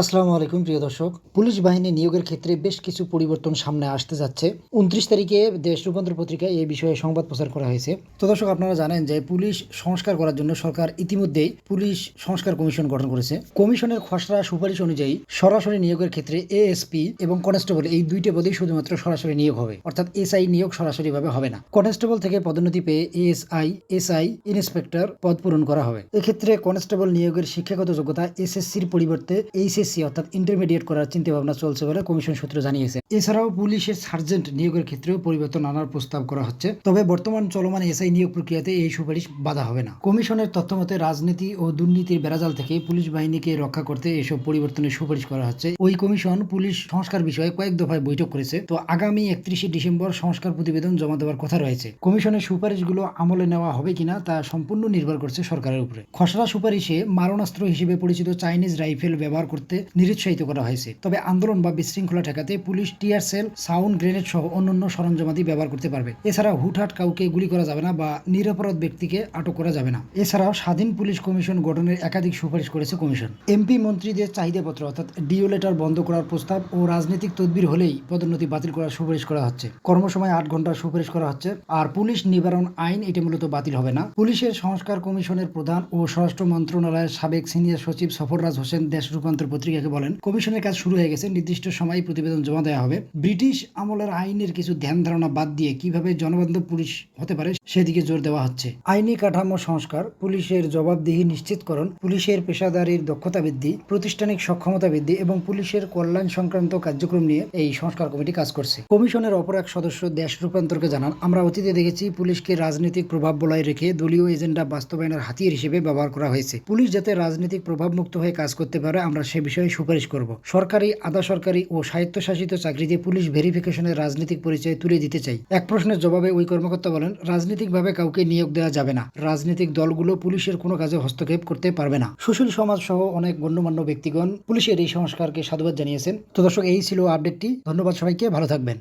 আসসালামু আলাইকুম, প্রিয় দর্শক। পুলিশ বাহিনী নিয়োগের ক্ষেত্রে বেশ কিছু পরিবর্তন সামনে আসতে যাচ্ছে। উনত্রিশ তারিখে দেশ রূপান্তর পত্রিকায় এই বিষয়ে সংবাদ প্রচার করা হয়েছে। তো দর্শক, আপনারা জানেন যে পুলিশ সংস্কার করার জন্য সরকার ইতিমধ্যেই পুলিশ সংস্কার কমিশন গঠন করেছে। কমিশনের খসড়া সুপারিশ অনুযায়ী সরাসরি নিয়োগের ক্ষেত্রে এএসপি এবং কনস্টেবল এই দুইটি পদেই শুধুমাত্র সরাসরি নিয়োগ হবে। অর্থাৎ এসআই নিয়োগ সরাসরিভাবে হবে না। কনস্টেবল থেকে পদোন্নতি পেয়ে এএসআই এসআই ইন্সপেক্টর পদ পূরণ করা হবে। এক্ষেত্রে কনস্টেবল নিয়োগের শিক্ষাগত যোগ্যতা এসএসসির পরিবর্তে এইচএসসি অর্থাৎ ইন্টারমিডিয়েট করার চিন্তা ভাবনা চলছে বলে কমিশন সূত্র জানিয়েছে। এছাড়াও পুলিশের সার্জেন্ট নিয়োগের ক্ষেত্রেও পরিবর্তন আনার প্রস্তাব করা হচ্ছে। তবে বর্তমান চলমান এসআই নিয়োগ প্রক্রিয়াতে এই সুপারিশ বাধা হবে না। কমিশনের তথ্যমতে রাজনীতি ও দুর্নীতির বেড়াজাল থেকে পুলিশ বাহিনীকে রক্ষা করতে এসব পরিবর্তনের সুপারিশ করা হচ্ছে। ওই কমিশন পুলিশ সংস্কার বিষয়ে কয়েক দফায় বৈঠক করেছে। তো আগামী একত্রিশে ডিসেম্বর সংস্কার প্রতিবেদন জমা দেওয়ার কথা রয়েছে। কমিশনের সুপারিশগুলো আমলে নেওয়া হবে কিনা তা সম্পূর্ণ নির্ভর করছে সরকারের উপরে। খসড়া সুপারিশে মারণাস্ত্র হিসেবে পরিচিত চাইনিজ রাইফেল ব্যবহার করতে নিরুৎসাহিত করা হয়েছে। তবে আন্দোলন বা বিশৃঙ্খলা ঠেকাতে police, tear shell, sound, grenade সহ অন্যান্য সরঞ্জামাদি ব্যবহার করতে পারবে। এছাড়া হুটহাট কাউকে গুলি করা যাবে না বা নিরপরাধ ব্যক্তিকে আটক করা যাবে না। এছাড়াও স্বাধীন পুলিশ কমিশন গঠনের একাধিক সুপারিশ করেছে কমিশন। এমপি মন্ত্রীদের চাহিদাপত্র অর্থাৎ ডিও লেটার বন্ধ করার প্রস্তাব ও রাজনৈতিক তদবির হলেই পদোন্নতি বাতিল করার সুপারিশ করা হচ্ছে। কর্মসময় আট ঘণ্টার সুপারিশ করা হচ্ছে। আর পুলিশ নিবারণ আইন এটি মূলত বাতিল হবে না। পুলিশের সংস্কার কমিশনের প্রধান ও স্বরাষ্ট্র মন্ত্রণালয়ের সাবেক সিনিয়র সচিব সফররাজ হোসেন দেশ রূপান্তর পত্রিকাকে বলেন, কমিশনের কাজ শুরু হয়ে গেছে, নির্দিষ্ট সময় প্রতিবেদন জমা দেওয়া হবে। ব্রিটিশ আমলের আইনের কিছু ধ্যান ধারণা বাদ দিয়ে কীভাবে জনবান্ধব পুলিশ হতে পারে সেদিকে জোর দেওয়া হচ্ছে। আইনি কাঠামো সংস্কার, পুলিশের জবাবদিহি নিশ্চিতকরণ, পুলিশের পেশাদারির দক্ষতা বৃদ্ধি, প্রাতিষ্ঠানিক সক্ষমতা বৃদ্ধি এবং পুলিশের কল্যাণ সংক্রান্ত কার্যক্রম নিয়ে এই সংস্কার কমিটি কাজ করছে। কমিশনের অপর এক সদস্য দেশ রূপান্তরকে জানান, আমরা অতীতে দেখেছি পুলিশকে রাজনৈতিক প্রভাব বলায় রেখে দলীয় এজেন্ডা বাস্তবায়নের হাতিয়ার হিসেবে ব্যবহার করা হয়েছে। পুলিশ যাতে রাজনৈতিক প্রভাবমুক্ত হয়ে কাজ করতে পারে, আমরা সে বিষয়ে সুপারিশ করব। সরকারি আধা সরকারি ও স্বায়ত্তশাসিত চাকরিতে পুলিশ ভেরিফিকেশনের রাজনৈতিক পরিচয় তুলে দিতে চাই। এক প্রশ্নের জবাবে ওই কর্মকর্তা বলেন, রাজনৈতিকভাবে কাউকে নিয়োগ দেওয়া যাবে না। রাজনৈতিক দলগুলো পুলিশের কোনো কাজে হস্তক্ষেপ করতে পারবে না। সুশীল সমাজ সহ অনেক গণ্যমান্য ব্যক্তিগণ পুলিশের এই সংস্কারকে সাধুবাদ জানিয়েছেন। তো দর্শক, এই ছিল আপডেটটি। ধন্যবাদ সবাইকে, ভালো থাকবেন।